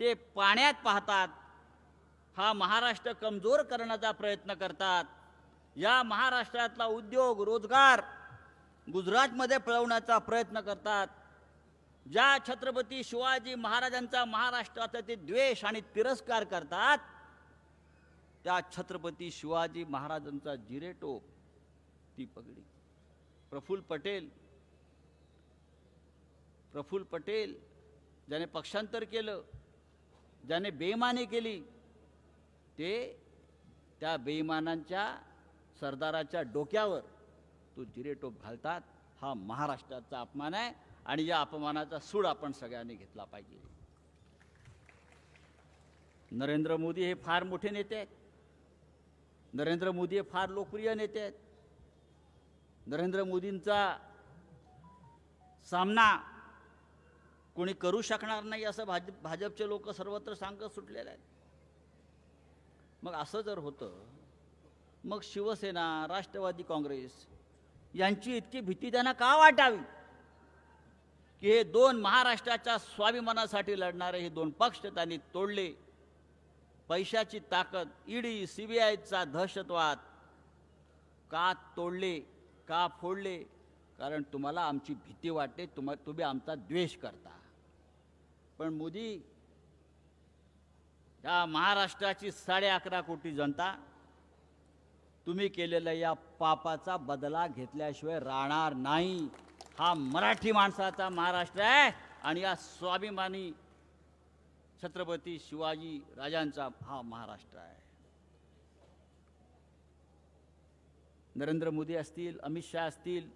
ते पाण्यात पाहतात. हा महाराष्ट्र कमजोर करण्याचा प्रयत्न करतात. या महाराष्ट्रातला उद्योग रोजगार गुजरातमध्ये पळवण्याचा प्रयत्न करतात. ज्या छत्रपती शिवाजी महाराजांचा महाराष्ट्राचा ते द्वेष आणि तिरस्कार करतात त्या छत्रपती शिवाजी महाराजांचा जिरेटोप ती पगडी. प्रफुल्ल पटेल प्रफुल्ल पटेल ज्याने पक्षांतर केलं ज्याने बेईमानी केली ते त्या बेईमानांच्या सरदाराच्या डोक्यावर तो जिरेटोप घालतात. हा महाराष्ट्राचा अपमान आहे आणि या अपमानाचा सूड आपण सगळ्यांनी घेतला पाहिजे. नरेंद्र मोदी हे फार मोठे नेते आहेत. नरेंद्र मोदी हे फार लोकप्रिय नेते आहेत. नरेंद्र मोदींचा सामना कोणी करू शकणार नाही असं भाजप भाजपचे लोक सर्वत्र सांगत सुटलेले आहेत. मग असं जर होतं मग शिवसेना राष्ट्रवादी काँग्रेस यांची इतकी भीती त्यांना का वाटावी? की हे दोन महाराष्ट्राच्या स्वाभिमानासाठी लढणारे हे दोन पक्ष त्यांनी तोडले. पैशाची ताकद ईडी सी बी आयचा दहशतवाद का तोडले का फोडले? कारण तुम्हाला आमची भीती वाटते तुम्हा तुम्ही आमचा द्वेष करता. पण मोदी या महाराष्ट्राची साडे अकरा कोटी जनता तुम्ही केलेल्या या पापाचा बदला घेतल्याशिवाय राहणार नाही. हा मराठी माणसाचा महाराष्ट्र आहे आणि या स्वाभिमानी छत्रपती शिवाजी राजांचा हा महाराष्ट्र आहे. नरेंद्र मोदी असतील अमित शहा असतील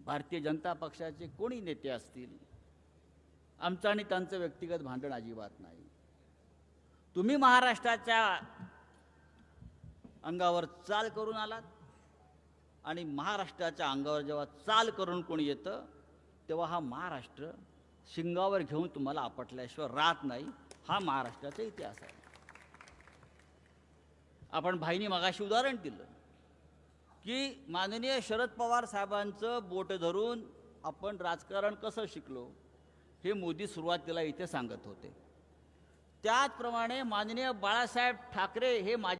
भारतीय जनता पक्षाचे कोणी नेते असतील आमचं आणि त्यांचं व्यक्तिगत भांडण अजिबात नाही. तुम्ही महाराष्ट्राच्या अंगावर चाल करून आलात आणि महाराष्ट्राच्या अंगावर जेव्हा चाल करून कोणी येतं तेव्हा हा महाराष्ट्र शिंगावर घेऊन तुम्हाला आपटल्याशिवाय राहत नाही. हा महाराष्ट्राचा इतिहास आहे. आपण भाईनी मगाशी उदाहरण दिलं की माननीय शरद पवार साहेबांचं बोट धरून आपण राजकारण कसं शिकलो? हे मोदी सुरुवातीला इथे सांगत होते. त्याचप्रमाणे माननीय बाळासाहेब ठाकरे हे माझे